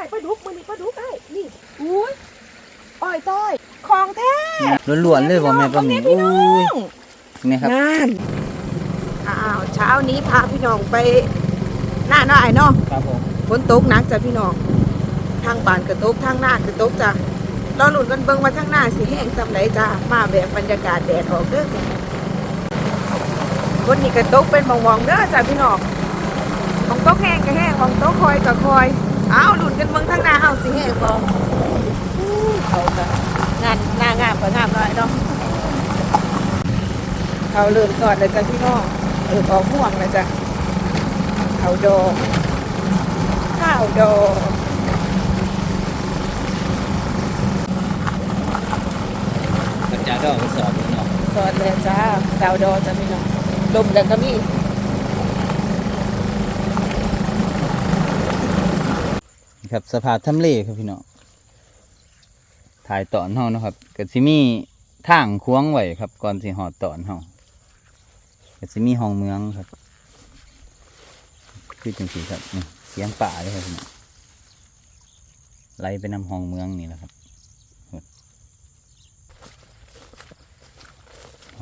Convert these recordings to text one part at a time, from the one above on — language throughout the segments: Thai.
อ้ปลาดุกมือนี่ปลาดุกไอ้นี่อุ้ยอ้อยต้อยของแท้ล้วนๆเลยบ่แม่ป้าหมีพี่อุ้น้อยงนี่ครับงานอ้าวเช้านี้พาพี่น้องไปหน้าหน่อยเนาะครับผมฝนตกหนักจ้ะพี่น้องทางบ้านกระตกทางหน้ากระตกจ้ะรอหลุนกันเบิ่งมาทางหน้าสิแห้งสำไรจ้ะมาแบบบรรยากาศแดดออกเด้อจ้ะคนนี้กระตกเป็นมองๆเด้อจ้ะพี่น้องมองตกแห้งก็แห้งมองตกคอยก็คอย อ้าวหลุนกันเบิ่งทางหน้าเฮาสิแห้งบ่อู้เขาก็งานหน้างามก็งามหน่อยเนาะเขาเริ่มสอดเลยจ้ะพี่น้องเออออกห่วงเลยจ้ะเขาดอกข้าวดอกกระจาดอกกระสอบพี่น้องสอดเลยจ้าข้าวดอกจ้ะพี่น้องลมแล้วก็มี ครับสภาพทำเลครับพี่น้องถ่ายตอนเฮานะครับก็สิมีทางควงไว้ครับ ก่อนสิหอดตอนเฮาก็สิมีห้องเมืองครับคือจังซี่ครับนี่เสียงป่าเลยครับพี่น้องไล่ไปนำห้องเมืองนี่แหละครับ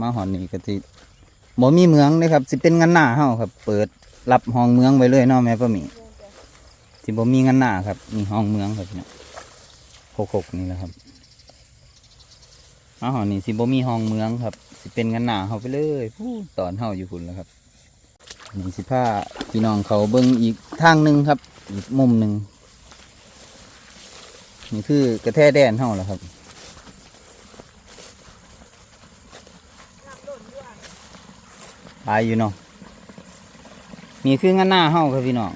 มาหอนนี่ก็สิบ่มีเมืองเลยครับสิเป็นงานหน้าเฮาครับ เปิดรับห้องเมืองไว้เลยเนาะแม่ป้ามี สิบ่มีเงินหน้าครับนี่ห้องเมืองครับเนี่ยหกหกนี่แหละครับอ้าวนี่สิบ่มีห้องเมืองครับ สิเป็นเงินหน้าเฮาไปเลยผู้ตอนเฮาอยู่พุ่นแล้วครับนี่สิพาพี่น้องเขาเบิ่งอีกทางหนึ่งครับ อีกมุมหนึ่งนี่คือกระแทแดนเฮาแล้วครับตายอยู่เนาะนี่คือเงินหน้าเฮาครับพี่น้อง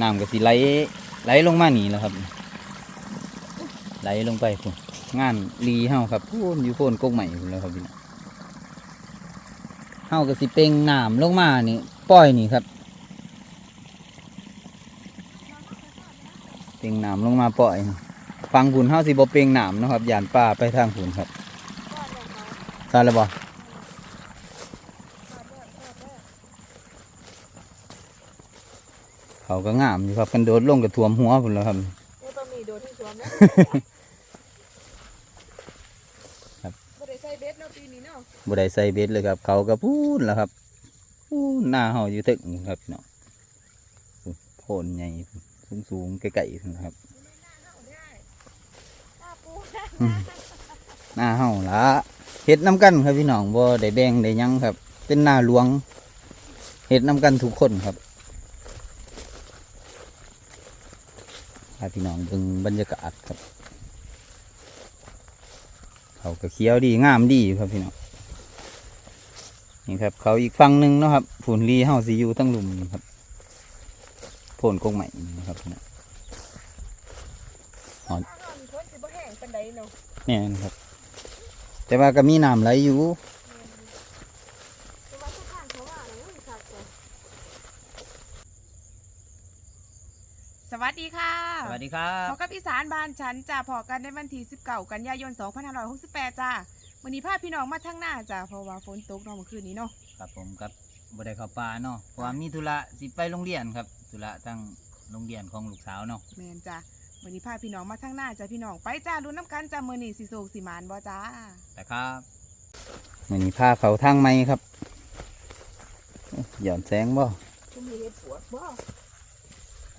น้ำก็สิไหลไหลลงมานี่แหล้วครับ ไหลลงไปพุ่นงานรีเฮาครับพูนอยู่โพนกกใหม่พุ่นแล้วครับพี่น้องเฮาก็สิเป่งน้ำลงมานี่ปล่อยนี่ครับเป่งน้ำลงมาปล่อยฟังผุนเฮาสิบ่เป่งน้ำเนาะครับยานป่าไปทางผุนครับทราบแล้วบ่ เขาก็งามอยู่ครับกันโดดลงกับท่วมหัวพุ่นแล้วครับไอ้ปลาหมีโดดที่สวมแล้วครับบ่ได้ใส่เบ็ดเนาะปีนี้เนาะบ่ได้ใส่เบ็ดเลยครับ เขาก็พูนแล้วครับพูนหน้าเฮาอยู่ตึกครับเนาะโพนใหญ่สูงสูงๆไกลๆนะครับตาปูหน้าเฮาละเฮ็ดน้ำกันครับพี่น้องบ่ได้แบ่งได้หยังครับ เป็นหน้าหลวงเฮ็ดน้ำกันทุกคนครับ พาพี่น้องเบิ่งบรรยากาศครับ เขาก็เขียวดีงามดีครับพี่น้องนี่ครับ เขาอีกฝั่งหนึ่งเนาะครับฝุ่นรีเฮาสิอยู่ทั้งหลุมนี่ครับโพนกงใหม่นี่นะครับพี่น้องถ้าร้อนฝนสิบ่แห้งปานใดเนาะเนี่ยนะครับ แต่ว่าก็มีน้ำไหลอยู่ แต่ว่าทุกข้างเขาว่าแล้วมันคักจ้ะสวัสดีค่ะ ส วัสดีครัพบบกับอีสานบ้านฉันจ้าพอกันในวันที่19กันยายน2568จ้าวันนี้พาพี่น้องมาทั้งหน้าจ้าเพราะว่าฝนตกเนาะเมื่อคืนนี้เนาะครับผมครับบ่ได้เข้าป่าเนาะเพราะว่ามีธุระสิไปโรงเรียนครับธุระทั้งโรงเรียนของลูกสาวเนาะแมนจ้าวันนี้พาพี่น้องมาทั้งหน้าจ้าพี่น้องไปจ้าลุ้นน้ำกันจ้ามือนี่สิโศกสิหมานบ่จ้าแต่ครับวันนี้พาเขาทางไม้ครับโอ้หย่อนแสงบ่คุณมีเห็ดปวดบ่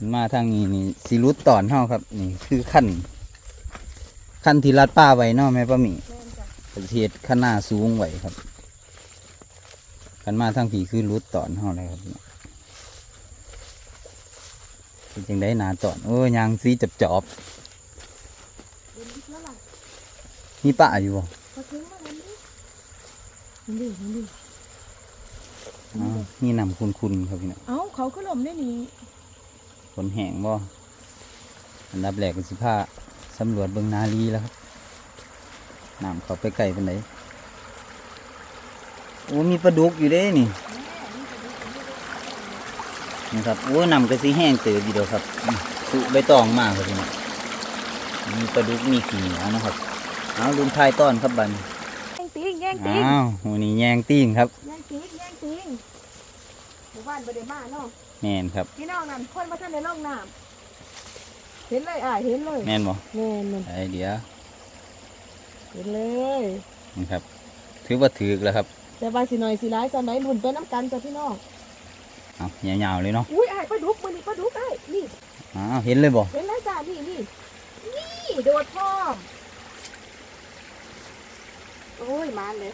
มันมาทางนี้นี่สิรุดตอนเฮาครับ นี่คือขั้น ขั้นที่รัดป้าไว้เนาะแม่ป้าหมีแม่นจ้าประเทศข้างหน้าสูงไว้ครับกันมาทางผีคือรุดตอนเฮาเลยครับเป็นจังได้หนาตอน โอ้ยยางซีจับจอบเดินดิบแล้วล่ะๆมีป้าอยู่บ่พอถึงมาแล้วนี่มันดิมันดิอ๋อมีน้ำคุณๆครับพี่น้องเอ้าเขาก็ลมได้นี่ฝ นแห้งบ่อันดับแรกก็สิผ้าสำรวจเบิงนาลีแล้วครับน้ำเขาไปไกลเป็นไหนโอ้มีปลาดุกอยู่เด้นี่นี่ครับโอ้น้ำก็สิแห้งเตือดีเดียวครับอืมสุใบตองมากครับพี่น้องมีปลาดุกมีขี้เหนียวนะครับเอาลุงทายต้อนครับบันแย่งติงแย่งติงอ้าววันนี้แยงติ้งครับ แย่งติงแย่งติงหมู่บ้านบ่ได้มาเนาะ แน่นครับพี่น้องนั่นคนมาท่านในร่องน้เห็นเลยอะเห็นเลยแม่นบ่แม่นมันไอเดียวเห็นเลยนี่ครับ ถือว่าถือแล้วครับแต่ว่าสิหน่อยสิร้ายสันไหนหุ่นไปน้ำกันจ้ะพี่น้องเอายาวๆเลยเนาะอุ้ยไอ้ายปลาดุกมันนี่ปลาดุกไอ้ายนี่อ้าวเห็นเลยบ่เห็นแล้วจ้านี่นี่นี่โดดพร้อมโอ้ยมานเลย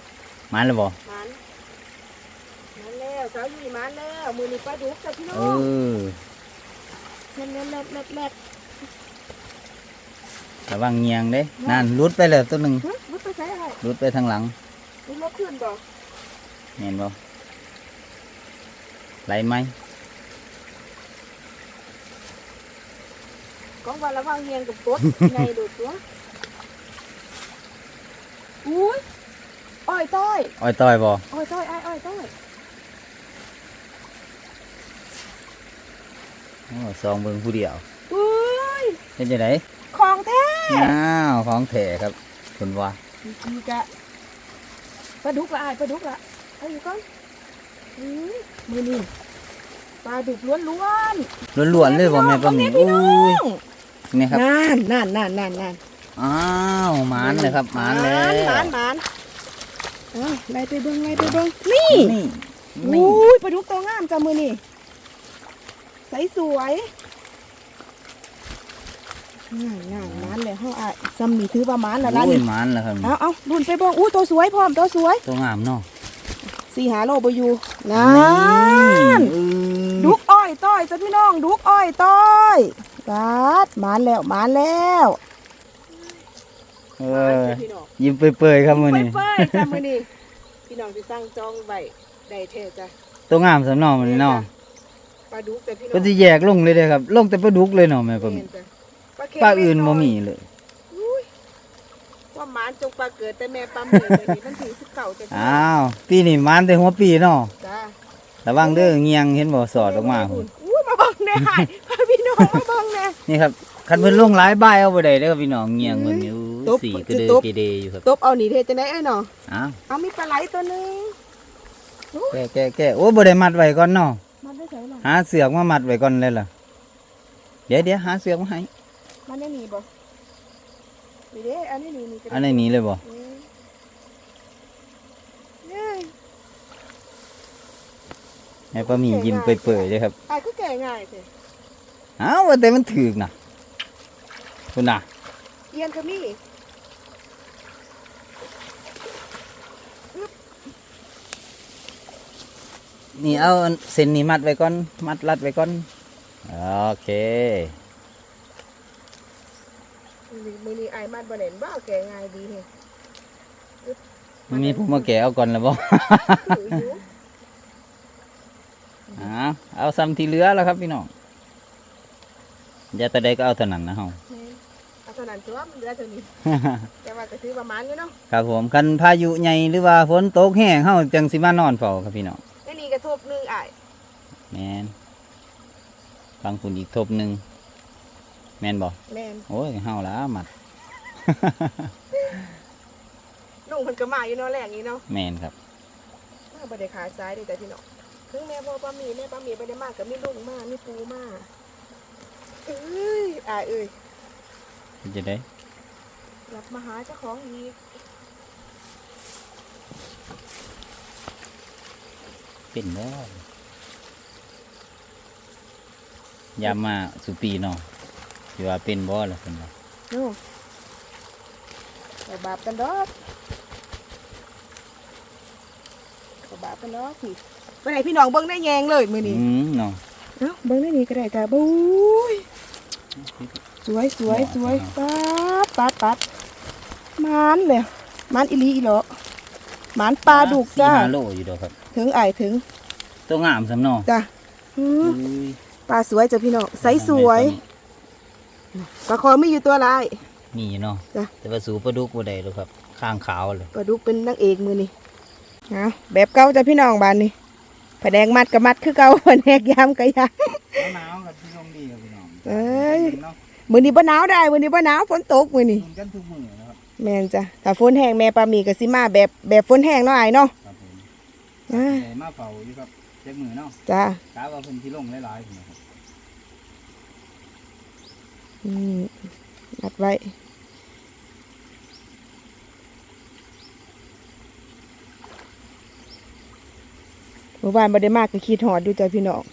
มาแล้วบ่มาน มานแล้วสาวยี่มานแล้วมือนี่ปลาดุกจ้ะพี่น้เอองอแม่นแม่นแม่นแม่นแม่นระวังเงียงเด้นั่นหลุดไปแล้วตัวหนึงฮะมุดไปใช้อะไรหลุดไปทางหลังมุดลบขึ้นบ่เห็นบ่ไหลไหมกองวันระวังเงียงกับกดในโดดตัวอุ้ยอ้อยต้อยอ้อยต้อยบ่อ้อยต้อยไอ้ายอ้อยต้อย โอ้ ซองเบิ่งผู้เดียวอุ้ยเป็นจังไดของแท้อ้าวของแท้ครับคุณว่าอีกะปลาดุกละไอ้ายปลาดุกละเอาอยู่ก่อนอืมมือนี่ปลาดุกล้วนล้วนล้วนๆเลยบ่แม่ป้าหมีพี่โอ้น้องยนี่ครับนั่นนั่นนั่นนั่นนั่นอ้าวหมานเลยครับหมานแล้วหมานหมานอ้าวไล่ไปเบิ้งไล่ไปเบิ้งนี่นี่โอ้นี่ยปลาดุกตัวงามจ้ามือนี่ ใสสวยนั่นนั่นหมานเลยเฮาอะซัมนี่ถือว่าหมานและล่ะโอ้ยนี่หมานแล้วครับเอาเอาดุนไปเบิ้งอู้ตัวสวยพร้อมตัวสวยตัวงามเนาะสี่หาโลบอยู่นั่นเออดุกอ้อยต้อยจ้ะพี่น้องดุกอ้อยต้อยกัดหมานแล้วหมานแล้วเออยิ้มเปื่อยๆครับมื้อนี้เปื่อยๆจ้ะมื้อนี้พี่น้องที่สั่งจองไว้ได้แท้จ้ะตัวงามสำเนามันนี่เนาะป ลาดุกแต่พี่น้องก็สิแยกลงเลยเด้อครับ ลงแต่ปลาดุกเลยเนาะแม่ป้าหมีแม่นจ้ะเค็มปลาอื่นบ่มีเล็กเลยน้อยอุ้ยว่าหมานจงปลาเกิดแต่แม่ปลาเหมือนเลยนี่มันถือสิบเก่าจ้ะพี่น้อ้าองวปีนี้หมานแต่หัวปีเนาะจ้าระวังเด้อเงียงเห็นบ่สอดออกมาอุ้พุ่นยอุ้ยมาเบังแน่หายพาพี่น้องมาเบังแน่นี่ครับคันเพิ่นลงหลายบ่ายเอาบ่ได้เด้อครับพี่น้องเงียงเพิ่นอยู่ตบสีกจะระเดอตบกระเดอยู่ครับตบเอาหนีเทจะได้ไอ้หนออ้าวเอามีปลาไหลตัวหนึงแก่แก่แก่โอ้บ่ได้มัดไว้ก่อนเนาะมันได้ใส่ หรอหาเสือกมามัดไว้ก่อนเลยล่ะ เดี๋ยวเดี๋ยวหาเสือกมาให้ มันได้หนีบ่นี่เด้อันนี้หนีนี่ก็ได้อันนี้หนี้เลยบ่อืมเนี่ยแม่ป้าหมียิ้มเปื่อยๆเลยครับไอ้ก็แก่ง่ายสิอ้าวว่าแต่มันถึกน่ะคุณน่ะเอียนก็มี นี่เอาอันเส้นนี้มัดไว้ก่อน มัดรัดไว้ก่อน โอเคมือนี้ไอ้มันบ่เห็นบ้าแก่ง่ายดีเฮ้มันมีผู้มาแกะเอาก่อนแล้วบ่ถืออยู่อ้าวเอาซ้ำที่เหลือแล้วครับพี่น้องอย่าแต่ใดก็เอาเท่านั้นนะเฮาเอาเท่านั้นตัวมันเหลือเท่านี้แต่ว่าก็ถือประมาณอยู่เนาะ ครับผมคันพายุใหญ่หรือว่าฝนตกแห้งเฮาจังสิมานอนเฝ้าครับพี่น้องในนี่ กระทบหนึงไอ้แม่นฟังคุณอีกทบหนึงแม่นบ่แม่นโอ้ยเฮาละมัด ลุงเพิ่นก็มาอยู่เนาะแรงนี้เนาะแม่นครับ มาบ่ได้ขาซ้ายเด้แต่พี่น้องถึงแม่พ่อป้ามีแม่ป้ามีบ่ได้มาก็มีลุงมามีปูมาเอ้ยอ้ายเอ้ยเป็นจะได้ กลับมาหาเจ้าของอีก เป็นบ่ยามมาสุปีเนาะสิว่าเป็นบ่ล่ะเพิ่นว่าโน่อย่าบาปกันดอกอย่าบาปกันดอกพี่ไปไหนพี่น้องเบิ่งได้แยงเลยมื้อนี้อืมเนาะเอ้าเบิ่งได้นี่ก็ได้จ้ะบุ้ยสวยสวยสวยปัดปัดปัดหมานเลยหมานอีหลีอีเหรอ หมานปลาดุกจ้าสี่ห้าโลอยู่ดอกครับ ถึงไอายถึงตัวงามสำเนาะจ้ะอืมอุ้ยปลาสวยจ้ะพี่น้องใสสวยปลาคอไม่อยู่ตัวลายมีเนาะจ้ะ แต่ว่าสูปลาดุกบ่ได้หรอกครับ ข้างขาวเลยปลาดุกเป็นนางเอกมือนี่เอาแบบเก่าจ้ะพี่น้องบานนี่ผนกมัดกับมัดคือเก่าผนกยามกับยาม หนาวกับพี่น้องดีครับพี่น้องเอ้ยเนาะมือนี้บ่หนาวได้มือนี้บ่หนาวฝนตกมือนี่กินกันทุกมื้อนะครับ แม่นจ้ะถ้าฝนแห้งแม่ปลาหมีก็สิมาแบบแบบฝนแห้งเนาะไอ้ายเนาะครับผมอ่าได้มาเฝ้าอยู่ครับเจ็บมือเนาะจ้ะกาว่าเพิ่นสิลงหลายๆพุ่นนะครับอืมอัดไว้ เมื่อวานบ่ได้มากก็คิดหอดอยู่จ้ะพี่น้อง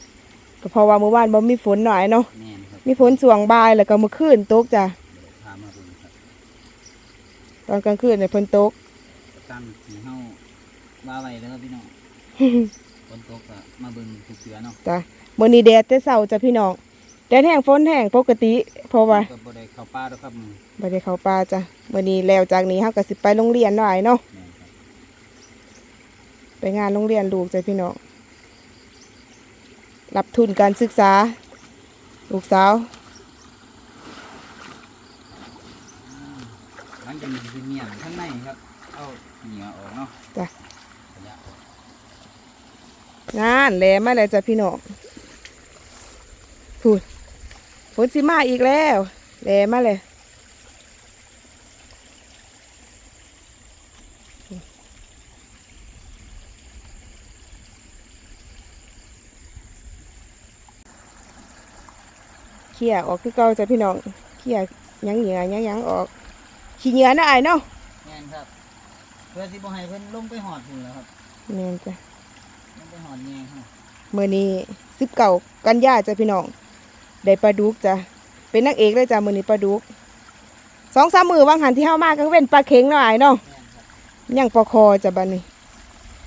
ก็เพราะว่าเมื่อวานบ่มีฝนหน่อยเนาะ แม่นครับ มีฝนสวงบ่ายแล้วก็เมื่อคืนตกจ้ะ พามาเบิ่งครับ ต อนกลางคืนเนี่ยฝนตกตั้งสีเฮาว่าไว้แล้วครับพี่น้องฝนตกก็มาเบิ่งทุกเสือเนาะจ้ะมื้อนี้แดดแต่เช้าจ้ะพี่น้องแดดแห้งฝนแห้งปกติเพราะว่าก็บ่ได้เข้าป่าดอกครับมื้อบ่ได้เข้าป่าจ้ะมื้อนี้แล้วจากนี้เฮาก็สิไปโรงเรียนหน่อยเนาะแม่นครับไปงานโรงเรียนลูกจ้ะพี่น้องรับทุนการศึกษาลูกสาว หลังจากนี้สิเมียนข้างในครับ เอาเหนียวออกเนาะจ้ะขยะออกงานแหลมาแล้วจ้ะพี่น้องพูดฝนสิมาอีกแล้วแหลมาเลยเขี่ยออกคือเก่าจ้ะพี่น้องเขี่ยหยังเหงื่อหยังหยังออก ขี้เหงื่อนะไอ้ายเนาะแม่นครับ เพื่อสิบ่ให้เพิ่นลงไปหอดพุ่นแล้วครับแม่นจ้ะลงไปหอดแยงครับมื่อนี้สิบเก่ากันยาจ้ะพี่น้องได้ปลาดุกจ้ะเป็นนักเอกเลยจ้ะมื่อนี้ปลาดุกสองสามมือวางหันที่เฮามาก็เว้นปลาเข็งหน่อยเนาะแม่นครับยังปลาคอจ้ะบัดนี้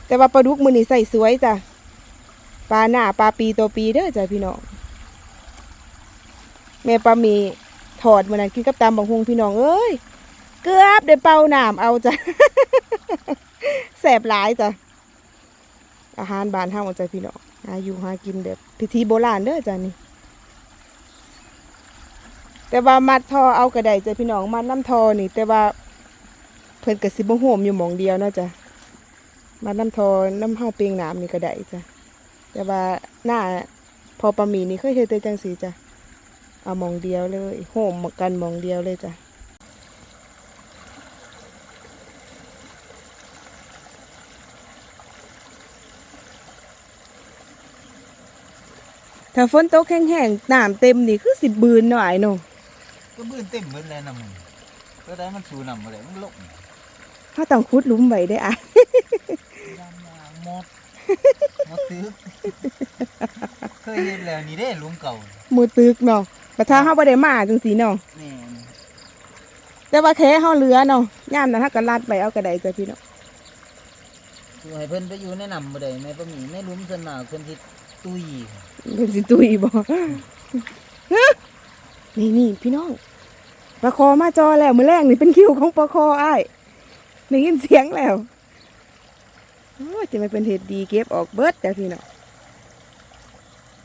แต่ว่าปลาดุกมื่อนี้ใส่สวยจ้ะปลาหน้าปลาปีตัวปีเด้อจ้ะพี่น้องแม่ปลามีถอดมื่อนั้นกินกับตามบังฮงพี่น้องเอ้ยเกือ บได้เป่าน้ำเอาจ้ะแสบหลายจ้ะอาหารบ้านเฮาจ้ะพี่น้องหาอยู่หากินแบบพิธีโบราณเด้อจ้ะนี่แต่ว่ามัดทอเอากระไดจ้ะพี่น้องมัดน้ำทอนี่ แต่ว่าเพิ่นกระสิบโหมอยู่หมองเดียวเนาะจ้ะมัดน้ำทอน้ำเฮาเปียงน้ำนี่กระไดจ้ะแต่ว่าหน้าพอปลาหมีนี่เคยเฮ็ดแต่จังสีจ้ะเอามองเดียวเลยโหมกันมองเดียวเลยจ้ะ ถ้าฝนตกแห้งๆน้ำเต็มนี่คือสิบืนหน่อยเนาะก็บื้นเต็มเบิดเลยน้ำมันก็ได้มันสูน้ำบ่ได้มันลงถ้าต้องขุดหลุมไว้ได้อะยามยางหมดหมดตึกเคยเห็นแล้วนี่เด้หลุมเก่ามือตึกเนาะแต่ถ้าเฮาบ่ได้มาจังซี่เนาะแม่นแต่ว่าแค่เฮาเหลือเนาะยามนั้นเฮาก็ลัดไปเอากระไดจ้ะพี่เนาะคือให้เพิ่นไปอยู่ในน้ำบ่ได้แม่บ่มีในหลุมส่วนมากเพิ่นสิ ตุยเพิ่นสิตุยบ่ฮะนี่นี่พี่น้องปลาคอมาจอแล้วมื้อแรกนี่เป็นคิวของปลาคออ้ายได้ยินเสียงแล้วโอ้ยจะไม่เป็นเหตุดีเก็บออกเบิดจ้ะพี่เนาะ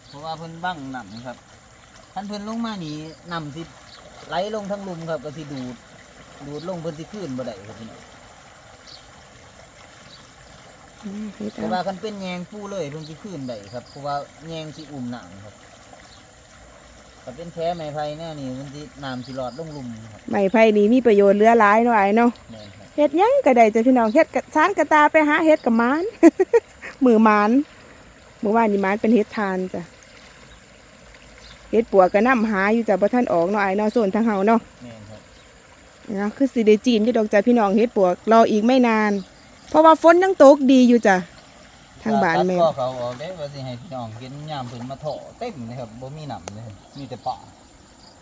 เพราะว่าเพิ่นบังน้ำครับท่านเพิ่นลงมานี่น้ำสิไหลลงทั้งหลุมครับก็สิดูดดูดลงเพิ่นสิขึ้นบ่ได้ครับพี่น้องอืมนี่ แต่ตาว่าคันเป็นแยงปูเลยเพิ่นสิขึ้นได้ครับเพราะว่าแยงสิอุ้มน้ำครับถ้าเป็นแท้ไม้ไผ่แน่นี่มันสิน้ำสิหลอดลงหลุมครับไม้ไผ่นี่มีประโยชน์เหลือหลายเนาะอ้ายเนาะแม่นครับเฮ็ดหยังก็ได้จ้ะพี่น้องเฮ็ดกะสานกระตาไปหาเฮ็ดกับหมาน มือหมานเมื่อวานนี่หมานเป็นเฮ็ดทานจ้ะเฮ็ดปัวก็นํหาอยู่จ้ะบ่ทันออกเนาะไอ้ายเนาะโซนทางเฮาเนาะแม่นครับ นะคือสิได้จีนอยู่ดอกจ้ะพี่น้องเฮ็ดปัวรออีกไม่นาน เพราะว่าฝนยังตกดีอยู่จ้ะทางบ้านแม่ ตัดข้อเขาออกได้ว่าสิให้พี่น้องกินยามเพิ่นมาเถาะเต็มเลยครับบ่มีน้ำเลยมีแต่ป่า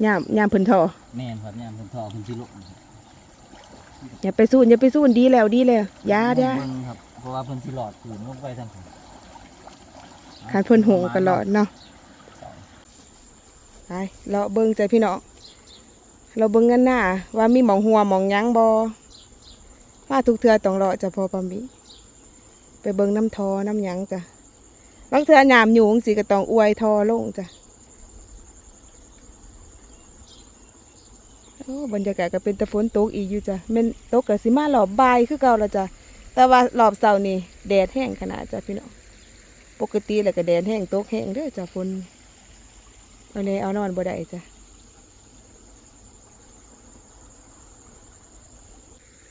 ยามยามเพิ่นทอแม่นครับยามเพิ่นเถาะเพิ่นสิลงอย่าไปสู้อย่าไปสู้ดีแล้วดีแล้วอยาเด้อเบิ่งครับเพราะว่าเพิ่นสิหลอดคืนลงไปทางผมคันเพิ่นหงกันหลอดเนาะไปเราเบิ่งจ้ะพี่น้องเราเบิ่งกันหน้าว่ามีหมองหัวหมองหยังบ่ มาทุกเทือต้องรอจะพอปามีไปเบิงน้ำทอน้ำหยังจ้ะบางเทื่อน้ำอยู่จังสิก็ต้องอวยทอลงจ้ะโอ้บรรยากาศก็เป็นตะฝนตกอีกอยู่จ้ะแม่นตกก็สิมาหลอบบายคือเก่าล้วจ้ะแต่ว่ารอบเช้านี่แดดแห้งขนาดจ้ะพี่น้องปกติแล้วก็แดดแห้งตกแห้งเด้อจ้ะฝนเอาเลยเอานอนบ่ได้จ้ะ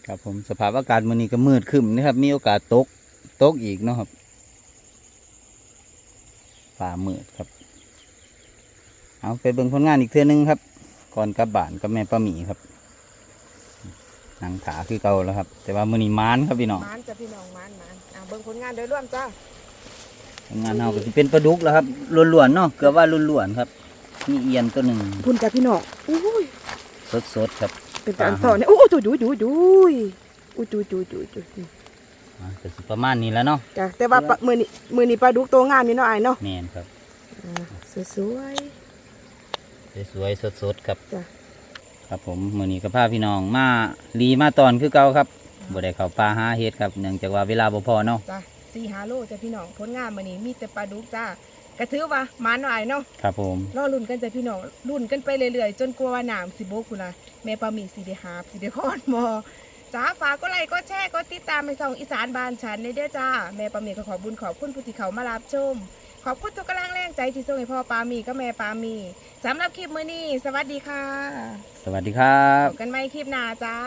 ครับผมสภาพอากาศมื้อนี้ก็มืดครึ้มนะครับ มีโอกาสตกตกอีกเนาะครับฟ้ามืดครับ เอาไปเบิ่งผลงานอีกเทื่อนึงครับขก่อนกลับบ้านกับแม่ป้าหมีครับนั่งขาคือเก่าแล้วครับ แต่ว่ามื้อนี้มานครับพี่น้องมานจ้ะพี่น้องมานมานอ่าเบิ่งผลงานโดยรวมจ้างานเฮาก็สิเป็นปลาดุกแล้วครับล้วนๆเนาะเกือบว่าล้วนๆครับมีเอียนตัวหนึ่งพุ่นจ้ะพี่น้องอุ้ยสดๆครับ เป็นการสอนเนี่ยโอ้ดูดูดูดูอู้ดูดูดูดูดูอ่าก็สิประมาณนี้แล้วเนาะจ้ะแต่ว่าปะมือนี้มือนี้ปลาดุกตัวงามนี่เนาะไอ้ายเนาะแม่นครับ อ่าสวยสวยๆสดๆครับ ๆจ้ะครับผมมื้อนี้ก็พาพี่น้องมาลีมาตอนคือเก่าครับบ่ได้เข้าป่าหาเฮ็ดครับเนื่องจากว่าเวลาบ่พอเนาะจ้ะสี่หาโลจ้ะพี่น้องผลงานมือนี้มีแต่ปลาดุกจ้า ก็ถือว่ามันเนาะไอ้ายเนาะครับผมรอรุ่นกันจ้ะพี่น้องรุ่นกันไปเรื่อยๆ จนกลัวว่าน้ำสิบกคุณนะแม่ปลาหมีสิได้หาบสิได้พอนมอจ้าฝากก็ไลค์ก็แชร์ก็ติดตามไปส่องอีสานบ้านฉันในเด้อจ้า แม่ปลาหมีก็ขอบุญขอบคุณผู้ที่เขามารับชม ขอบคุณทุกกำลังแรงใจที่ส่งให้พ่อปลาหมีก็แม่ปลาหมีสำหรับคลิปมื้อนี้ สวัสดีค่ะ สวัสดีครับพบกันใหม่คลิปหน้าจ้า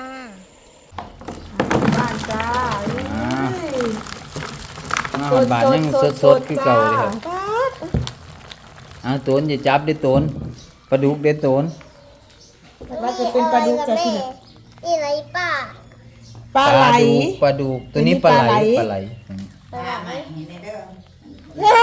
บ้านจ้าอาหารบ้านยังสดๆคือเก่าเลยครับ อ้าวโตนอย่าจับเด้อโตนปลาดุกเด้อโตนว่าจะเป็นปลาดุกจ้ะพี่น้องนี่อะไรป้าปลาไหลดุกปลาดุกตัวนี้ปลาไหลปลาไหล ปลาไหล